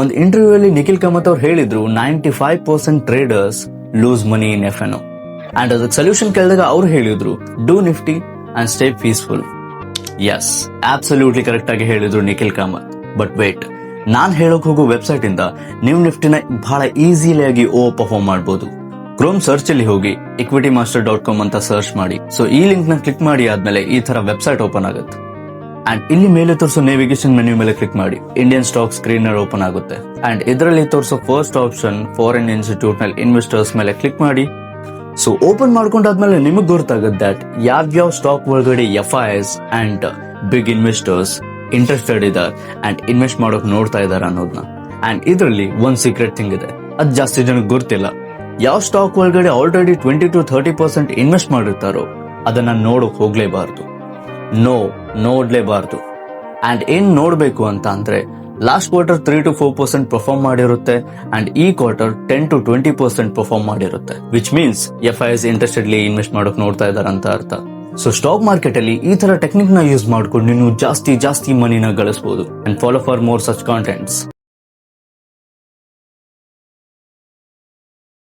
ಒಂದು ಇಂಟರ್ವ್ಯೂ ಅಲ್ಲಿ ನಿಖಿಲ್ ಕಾಮತ್ ಅವ್ರು ಹೇಳಿದ್ರು ninety five percent traders lose money in F N and ಅದಕ್ಕೆ ಸೊಲ್ಯೂಷನ್ ಕೇಳಿದಾಗ ಅವ್ರು ಹೇಳಿದ್ರು do Nifty and stay peaceful yes absolutely correct ಆಗಿ ಹೇಳಿದ್ರು ನಿಖಿಲ್ ಕಾಮತ್. ಬಟ್ ವೇಟ್ ನಾನ್ ಹೇಳಕ್ ಹೋಗೋ ವೆಬ್ಸೈಟ್ ಇಂದ ನೀವು ನಿಫ್ಟಿನ ಬಹಳ ಈಸಿಲಿಯಾಗಿ ಓ ಪರ್ಫಾರ್ಮ್ ಮಾಡಬಹುದು ಕ್ರೋಮ್ ಸರ್ಚ್ ಅಲ್ಲಿ ಹೋಗಿ ಇಕ್ವಿಟಿ ಮಾಸ್ಟರ್ ಡಾಟ್ ಕಾಮ್ ಅಂತ ಸರ್ಚ್ ಮಾಡಿ. ಸೊ ಈ ಲಿಂಕ್ನ ಕ್ಲಿಕ್ ಮಾಡಿ ಆದ್ಮೇಲೆ ಈ ತರ ವೆಬ್ಸೈಟ್ ಓಪನ್ ಆಗುತ್ತೆ. ಅಂಡ್ ಇಲ್ಲಿ ಮೇಲೆ ತೋರಿಸೋ ನೇವಿಗೇಷನ್ ಮೆನ್ಯೂ ಮೇಲೆ ಕ್ಲಿಕ್ ಮಾಡಿ. ಇಂಡಿಯನ್ ಸ್ಟಾಕ್ ಸ್ಕ್ರೀನರ್ ಓಪನ್ ಆಗುತ್ತೆ. ಅಂಡ್ ಇದರಲ್ಲಿ ತೋರಿಸೋ ಫಸ್ಟ್ ಆಪ್ಷನ್ ಫಾರಿನ್ ಇನ್ಸ್ಟಿಟ್ಯೂಟ್ನಲ್ಲಿ ಇನ್ವೆಸ್ಟರ್ಸ್ ಮೇಲೆ ಕ್ಲಿಕ್ ಮಾಡಿ. ಸೊ ಓಪನ್ ಮಾಡ್ಕೊಂಡಾದ್ಮೇಲೆ ನಿಮಗೆ ಗೊತ್ತಾಗುತ್ತೆ ದಟ್ ಯಾವ್ಯಾವ ಸ್ಟಾಕ್ ಒಳಗಡೆ F I S and big investors interested ಇದ್ದಾರೆ ಅಂಡ್ ಇನ್ವೆಸ್ಟ್ ಮಾಡೋಕ್ ನೋಡ್ತಾ ಇದ್ದಾರೆ ಅನ್ನೋದನ್ನ ಅಂಡ್ ಇದರಲ್ಲಿ ಒಂದ್ ಸೀಕ್ರೆಟ್ ಥಿಂಗ್ ಇದೆ. ಅದ್ ಜಾಸ್ತಿ ಜನಕ್ಕೆ ಗೊತ್ತಿಲ್ಲ. ಯಾವ ಸ್ಟಾಕ್ ಒಳಗಡೆ already twenty to thirty percent invest ಮಾಡಿರ್ತಾರೋ, ಅದನ್ನ ನೋಡಕ್ ಹೋಗ್ಲೇಬಾರ್ದು. ನೋ, ನೋಡ್ಲೇಬಾರ್ದು. ಅಂಡ್ ಏನ್ ನೋಡ್ಬೇಕು ಅಂತ ಅಂದ್ರೆ last quarter three to four percent perform ಮಾಡಿರುತ್ತೆ and ಈ quarter ten to twenty percent perform ಮಾಡಿರುತ್ತೆ. Which means F I S interestedly invest ಮಾಡೋಕ್ ನೋಡ್ತಾ ಇದ್ದಾರೆ ಅಂತ ಅರ್ಥ. ಸೊ ಸ್ಟಾಕ್ ಮಾರ್ಕೆಟ್ ಅಲ್ಲಿ ಈ ತರ ಟೆಕ್ನಿಕ್ನ ಯೂಸ್ ಮಾಡ್ಕೊಂಡು ನೀವು ಜಾಸ್ತಿ ಜಾಸ್ತಿ ಮನಿನ ಗಳಿಸಬಹುದು and follow for more such contents